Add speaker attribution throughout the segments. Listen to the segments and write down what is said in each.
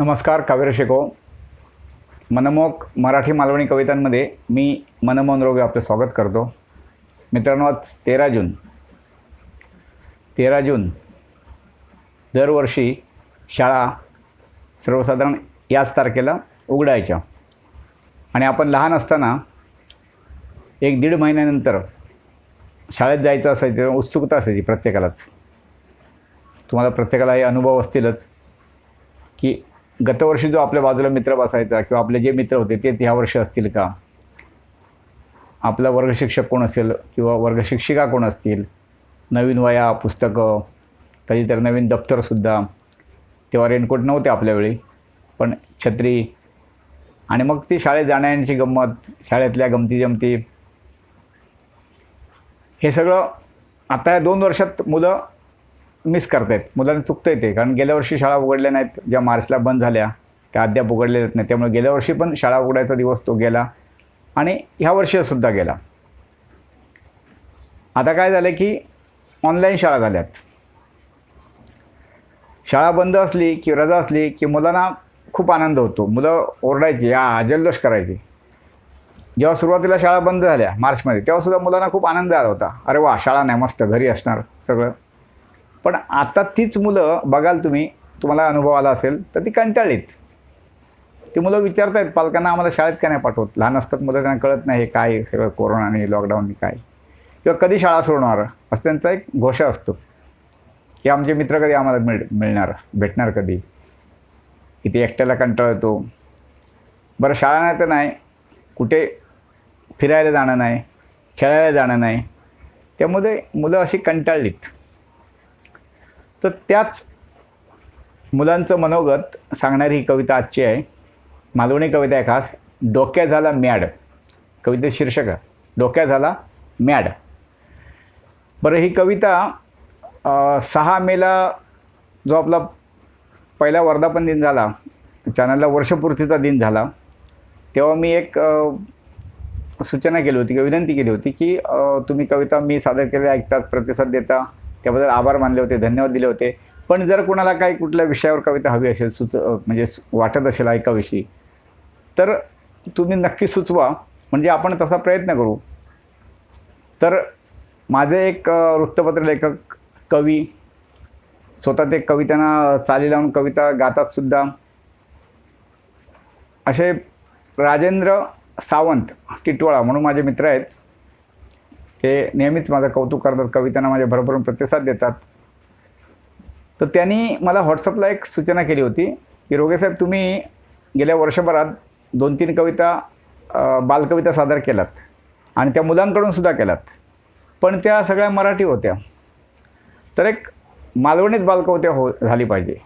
Speaker 1: नमस्कार काव्य शेको मनमोहक मराठी मालवणी कवितांमध्ये मी मनमोहन रोगे आपलं स्वागत करतो. मित्रांनो आज तेरा जून. तेरा जून दरवर्षी शाळा सर्वसाधारण याच तारखेला उघडायच्या. आणि आपण लहान असताना एक दीड महिन्यानंतर शाळेत जायचं असायचं तेव्हा उत्सुकता असायची प्रत्येकालाच. तुम्हाला प्रत्येकाला हे अनुभव असतीलच की गतवर्षी जो आपल्या बाजूला मित्र बसायचा किंवा आपले जे मित्र होते तेच ह्या वर्षी असतील का? आपला वर्गशिक्षक कोण असेल किंवा वर्गशिक्षिका कोण असतील? नवीन वया पुस्तकं कधीतरी नवीन दप्तरसुद्धा तेव्हा रेनकोट नव्हते आपल्यावेळी पण छत्री आणि मग ती शाळेत जाण्याची गंमत शाळेतल्या गमती जमती. हे सगळं आता या दोन वर्षात मुलं मिस करतायत. मुलांना चुकतं ते. कारण गेल्या वर्षी शाळा उघडल्या नाहीत ज्या मार्चला बंद झाल्या त्या अद्याप उघडलेल्या नाहीत. त्यामुळे गेल्या वर्षी पण शाळा उघडायचा दिवस तो गेला आणि ह्या वर्षीसुद्धा गेला. आता काय झालं की ऑनलाईन शाळा झाल्यात. शाळा बंद असली की रजा असली की मुलांना खूप आनंद होतो. मुलं ओरडायची या जल्लोष करायची. जेव्हा सुरुवातीला शाळा बंद झाल्या मार्चमध्ये तेव्हासुद्धा मुलांना खूप आनंद आला होता. अरे वा शाळा नाही मस्त घरी असणार सगळं. पण आता तीच मुलं बघाल तुम्ही तुम्हाला अनुभव आला असेल तर ती कंटाळलीत. ती मुलं विचारत आहेत पालकांना आम्हाला शाळेत का नाही पाठवत? लहान असतात मुलं त्यांना कळत नाही हे काय सगळं कोरोनाने लॉकडाऊनने काय. किंवा कधी शाळा सोडणार? असं त्यांचा एक घोषा असतो. की आमचे मित्र कधी आम्हाला मिळ मिळणार? भेटणार कधी? किती एकट्याला कंटाळ येतो बरं शाळा नाही तर नाही. कुठे फिरायला जाणं नाही खेळायला जाणं नाही. त्यामध्ये मुलं अशी कंटाळलीत. तर त्याच मुलांचं मनोगत सांगणारी ही कविता आजची आहे. मालवणी कविता आहे खास. डोक्या झाला मॅड कवितेचं शीर्षक डोक्या झाला मॅड बरं ही कविता सहा मेला जो आपला पहिला वर्धापन दिन झाला चॅनलला वर्षपूर्तीचा दिन झाला तेव्हा मी एक सूचना केली होती किंवा विनंती केली होती की तुम्ही कविता मी सादर केलेल्या ऐकताच प्रतिसाद देता. त्याबद्दल आभार मानले होते धन्यवाद दिले होते. पण जर कोणाला काही कुठल्या विषयावर कविता हवी असेल सुच म्हणजे वाटत असेल ऐकाविषयी तर तुम्ही नक्की सुचवा. म्हणजे आपण तसा प्रयत्न करू. तर माझे एक वृत्तपत्र लेखक कवी स्वतः ते कवितांना चाली लावून कविता गातात सुद्धा. असे राजेंद्र सावंत टिटवाळा म्हणून माझे मित्र आहेत. ते नेहमीच माझं कौतुक करतात. कवितांना माझ्या भरभरून प्रतिसाद देतात. तर त्यांनी मला व्हॉट्सअपला एक सूचना केली होती की रोगेसाहेब तुम्ही गेल्या वर्षभरात दोन तीन कविता बालकविता सादर केल्यात आणि त्या मुलांकडून सुद्धा केल्यात पण त्या सगळ्या मराठी होत्या. तर एक मालवणीत बालकविता हो झाली पाहिजे.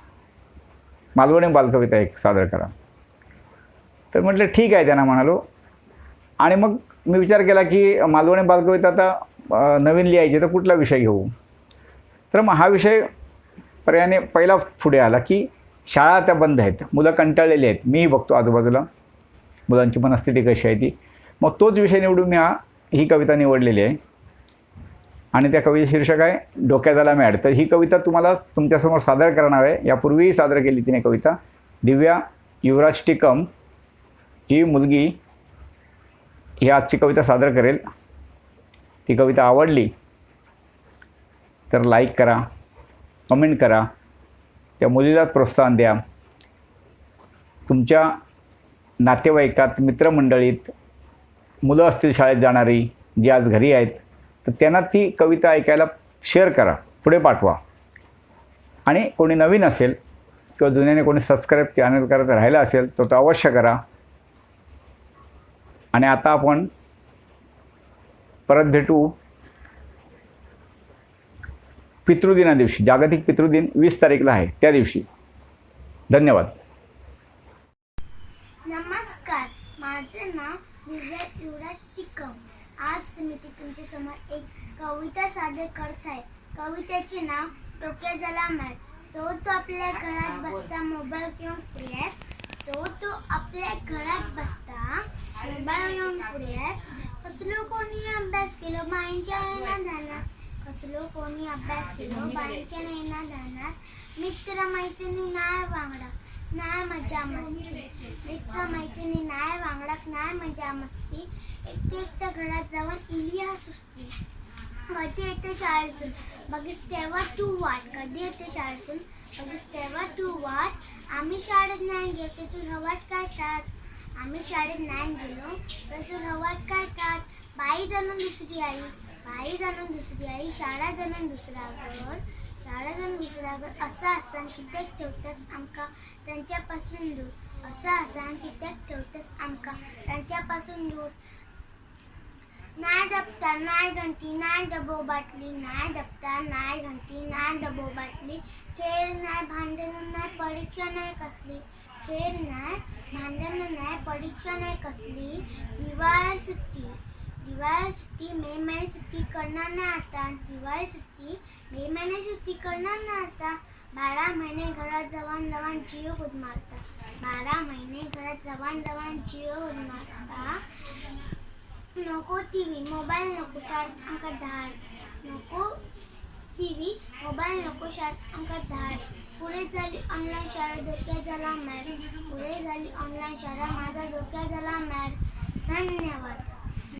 Speaker 1: मालवणी बालकविता एक सादर करा. तर म्हटलं ठीक आहे त्यांना म्हणालो. आणि मग मी विचार केला की मालवणी बालकविता आता नवीन लिहायची तर कुठला विषय घेऊ? तर मग हा विषय पर्यायाने पहिला पुढे आला की शाळा त्या बंद आहेत मुलं कंटाळलेली आहेत. मीही बघतो आजूबाजूला. मुलांची मनस्थिती कशी आहे ती. मग तोच विषय निवडून मी हा ही कविता निवडलेली आहे. आणि त्या कविता शीर्षक आहे डोक्या झाला मॅड. तर ही कविता तुम्हाला तुमच्यासमोर सादर करणार आहे. यापूर्वीही सादर केली तिने कविता. दिव्या युवराज टिकम ही मुलगी ही आजची कविता सादर करेल. ती कविता आवडली तर लाईक करा कमेंट करा. त्या मुलीला प्रोत्साहन द्या. तुमच्या नातेवाईकात मित्रमंडळीत मुलं असतील शाळेत जाणारी जी आज घरी आहेत तर त्यांना ती कविता ऐकायला शेअर करा पुढे पाठवा. आणि कोणी नवीन असेल किंवा जुन्याने कोणी सबस्क्राईब चॅनल करत राहिला असेल तर तो अवश्य करा. आणि आता आपण परत भेटू पितृदिना दिवशी. जागतिक पितृदिन वीस तारीखला आहे. त्या दिवशी. धन्यवाद.
Speaker 2: नमस्कार. माझे नाव दिव्या युवराज टिकम. आज मी तुमच्यासमोर एक कविता सादर करत आहे. कवितेचे नाव डोक्या झाला मॅट. जो तो आपल्या घरात बसता मोबाईल किंवा पुढे जो तो आपल्या घरात बसता मोबाईल घेऊन पुढे आहे कसलो कोणी अभ्यास केलो बाईंच्या येणार जाणार कसलो कोणी अभ्यास केलो बाईंच्या येणार जाणार मित्र मैत्रिणी नाही वांगडा नाही नाय मजा मस्ती मित्र मैत्रिणी नाय वांगडा नाय मजा मस्ती एकटे एकट्या घरात जाऊन इली हा सुस्ती कधी येते शाळेतून बघीस तेव्हा तू वाट कधी येते शाळेतून बघीस तेव्हा तू वाट आम्ही शाळेत नाही गेलो त्यातून काय काढतात आम्ही शाळेत नाही गेलो. त्यातून काय काय बाई जाणून दुसरी आई. बाई जाणून दुसरी आई शाळा जाणून दुसरा घर शाळा जाणून दुसरा घर असा असा कित्याक ठेवतास आमका त्यांच्यापासून दूर. असा असा कित्याक ठेवतास आमका त्यांच्यापासून दूर. नाय दबता नाय घंटी नाय डबो बाटली. नाय दबता नाय घंटी नाय डबो बाटली. खेळ नाय भांडण नाय परीक्षा नाय कसली. खेळ नाय भांडण नाय परीक्षा नाय कसली दिवाळी सुट्टी दिवाळी सुट्टी मे महिने सुट्टी करणार नाही आता दिवाळी सुट्टी मे महिने सुट्टी करणार नाही आता बारा महिने घरात जवान जवान जिओ होत मारतात बारा महिने घरात जवान जवान जिओ होत मारतात नको टी व्ही मोबाईल नको शाळेत आमका धाड नको टी व्ही मोबाईल नको शाळेत आमका धाड पुढे झाली ऑनलाईन शाळा धोक्यात झाला मॅड पुढे झाली ऑनलाईन शाळा माझा धोक्यात झाला मॅड धन्यवाद.